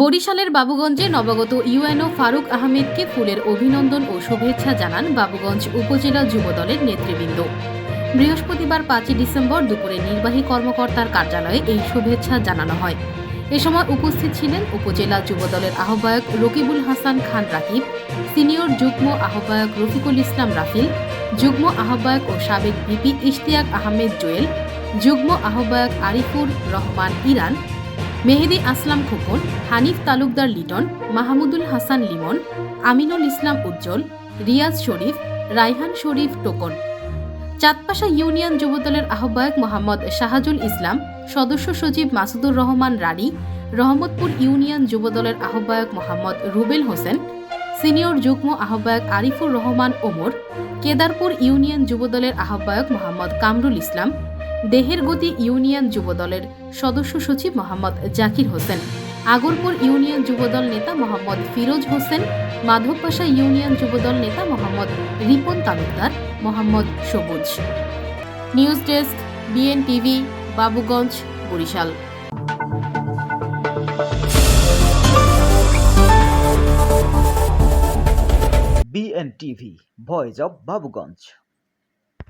বরিশালের বাবুগঞ্জে নবাগত ইউএনও ফারুক আহমেদকে ফুলের অভিনন্দন ও শুভেচ্ছা জানান বাবুগঞ্জ উপজেলা যুবদলের নেতৃবৃন্দ। বৃহস্পতিবার পাঁচই ডিসেম্বর দুপুরে নির্বাহী কর্মকর্তার কার্যালয়ে এই শুভেচ্ছা জানানো হয়। এ সময় উপস্থিত ছিলেন উপজেলা যুবদলের আহ্বায়ক রকিবুল হাসান খান রাকিব, সিনিয়র যুগ্ম আহ্বায়ক রফিকুল ইসলাম রাফিল, যুগ্ম আহ্বায়ক ও সাবেক ভিপি ইশতিয়াক আহমেদ জোয়েল, যুগ্ম আহ্বায়ক আরিফুর রহমান ইরান মেহেদি আসলাম খোকন, হানিফ তালুকদার লিটন, মাহমুদুল হাসান লিমন, আমিনুল ইসলাম উজ্জ্বল, রিয়াজ শরীফ রাইহান শরীফ টোকন। চাঁদপাশা ইউনিয়ন যুবদলের আহ্বায়ক মোহাম্মদ শাহাজুল ইসলাম, সদস্য সচিব মাসুদুর রহমান রানী, রহমতপুর ইউনিয়ন যুবদলের আহ্বায়ক মোহাম্মদ রুবেল হোসেন, সিনিয়র যুগ্ম আহ্বায়ক আরিফুর রহমান ওমর, কেদারপুর ইউনিয়ন যুবদলের আহ্বায়ক মোহাম্মদ কামরুল ইসলাম দেহের গতি ইউনিয়ন যুবদলের সদস্য সচিব মোহাম্মদ জাকির হোসেন, আগরপুর ইউনিয়ন যুবদল নেতা মোহাম্মদ ফিরোজ হোসেন, মাধবপাশা ইউনিয়ন যুবদল নেতা Mohammad Ripon Talukdar, Mohammad Sabuj. News desk, BNTV, Babuganj, Barishal. BNTV, voice of Babuganj.